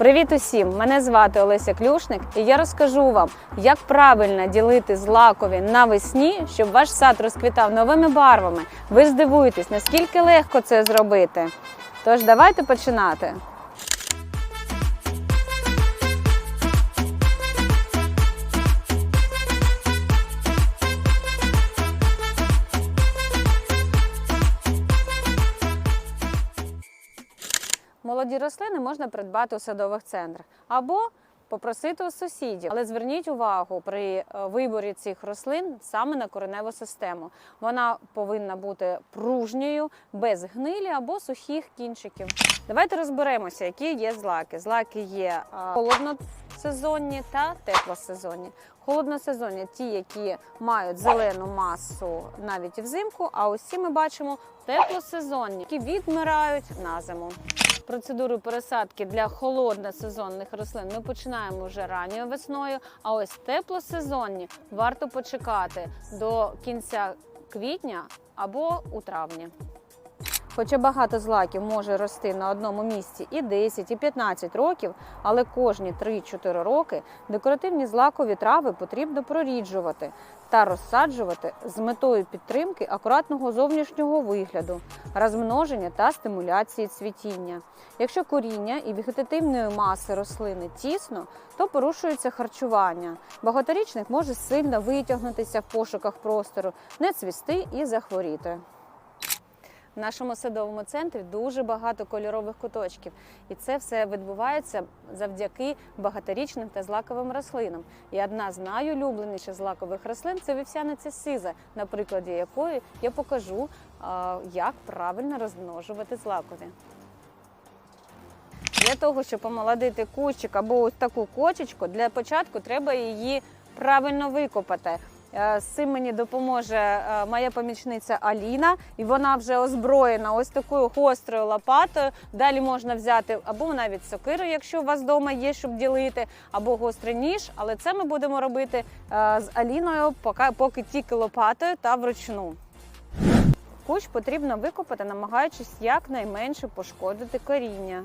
Привіт усім! Мене звати Олеся Клюшник, і я розкажу вам, як правильно ділити злакові навесні, щоб ваш сад розквітав новими барвами. Ви здивуєтесь, наскільки легко це зробити. Тож давайте починати. Молоді рослини можна придбати у садових центрах або попросити у сусідів. Але зверніть увагу при е, виборі цих рослин саме на кореневу систему. Вона повинна бути пружньою, без гнилі або сухих кінчиків. Давайте розберемося, які є злаки. Злаки є е, холодносезонні та теплосезонні. Холодносезонні ті, які мають зелену масу навіть взимку, а ці ми бачимо теплосезонні, які відмирають на зиму. Процедуру пересадки для холодносезонних рослин ми починаємо вже ранньою весною. А ось теплосезонні варто почекати до кінця квітня або у травні. Хоча багато злаків може рости на одному місці і 10, і 15 років, але кожні 3-4 роки декоративні злакові трави потрібно проріджувати та розсаджувати з метою підтримки акуратного зовнішнього вигляду, розмноження та стимуляції цвітіння. Якщо коріння і вегетативної маси рослини тісно, то порушується харчування. Багаторічник може сильно витягнутися в пошуках простору, не цвісти і захворіти. Нашому садовому центрі дуже багато кольорових куточків, і це все відбувається завдяки багаторічним та злаковим рослинам. І одна з найулюбленіших злакових рослин це вівсяниця сиза, на прикладі якої я покажу, як правильно розмножувати злакові. Для того, щоб омолодити кущик або ось таку кочечку, для початку треба її правильно викопати. Е, З цим мені допоможе е, моя помічниця Аліна, і вона вже озброєна ось такою гострою лопатою. Далі можна взяти або навіть сокиру, якщо у вас вдома є, щоб ділити, або гострий ніж. Але це ми будемо робити е, з Аліною, поки, поки тільки лопатою та вручну. Кущ потрібно викопати, намагаючись якнайменше пошкодити коріння.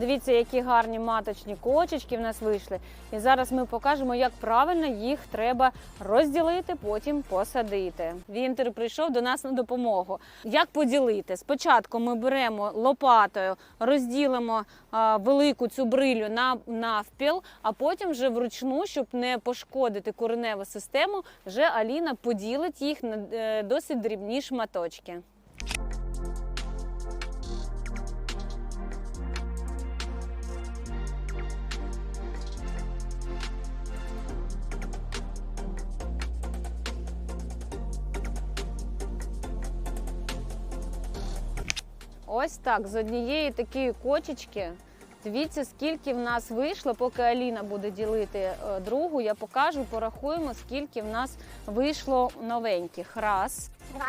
Дивіться, які гарні маточні кочечки в нас вийшли. І зараз ми покажемо, як правильно їх треба розділити, потім посадити. Вінтер прийшов до нас на допомогу. Як поділити? Спочатку ми беремо лопатою, розділимо а, велику цю брилю на навпіл, а потім вже вручну, щоб не пошкодити кореневу систему, вже Аліна поділить їх на е, досить дрібні шматочки. Ось так, з однієї такої кочечки. Дивіться, скільки в нас вийшло, поки Аліна буде ділити е, другу, я покажу, порахуємо, скільки в нас вийшло новеньких. Раз, два,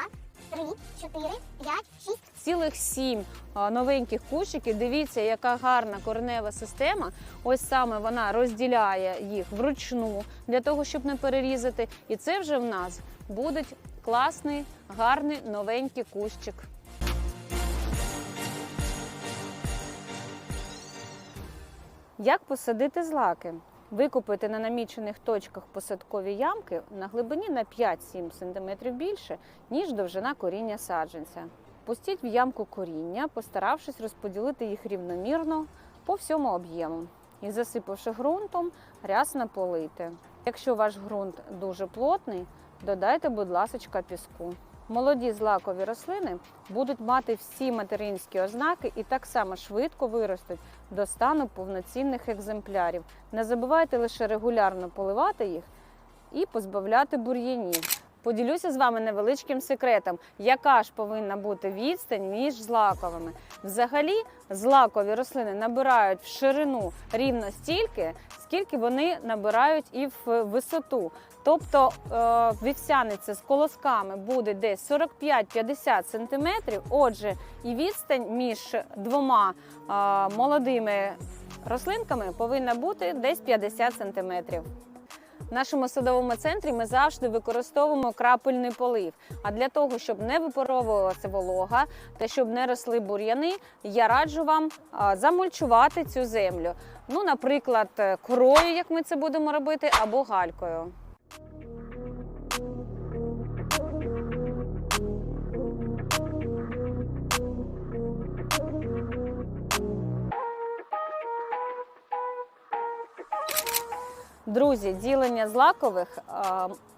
три, чотири, п'ять, шість. цілих сім е, новеньких кущиків. Дивіться, яка гарна коренева система. Ось саме вона розділяє їх вручну для того, щоб не перерізати. І це вже в нас буде класний, гарний новенький кущик. Як посадити злаки? Викопайте на намічених точках посадкові ямки на глибині на 5-7 см більше, ніж довжина коріння саджанця. Пустіть в ямку коріння, постаравшись розподілити їх рівномірно по всьому об'єму. І засипавши ґрунтом, рясно полийте. Якщо ваш ґрунт дуже плотний, додайте, будь ласочка, піску. Молоді злакові рослини будуть мати всі материнські ознаки і так само швидко виростуть до стану повноцінних екземплярів. Не забувайте лише регулярно поливати їх і позбавляти бур'янів. Поділюся з вами невеличким секретом, яка ж повинна бути відстань між злаковими. Взагалі, злакові рослини набирають в ширину рівно стільки, скільки вони набирають і в висоту. Тобто е, вівсяниця з колосками буде десь 45-50 см. Отже, і відстань між двома е, молодими Рослинками повинна бути десь 50 см. В нашому садовому центрі ми завжди використовуємо крапельний полив. А для того, щоб не випаровувалася волога та щоб не росли бур'яни, я раджу вам замульчувати цю землю. Ну, наприклад, е, корою, як ми це будемо робити, або галькою. Друзі, ділення злакових е,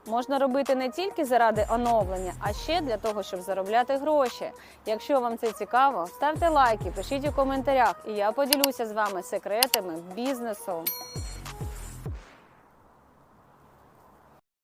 можна робити не тільки заради оновлення, а ще для того, щоб заробляти гроші. Якщо вам це цікаво, ставте лайки, пишіть у коментарях, і я поділюся з вами секретами бізнесу.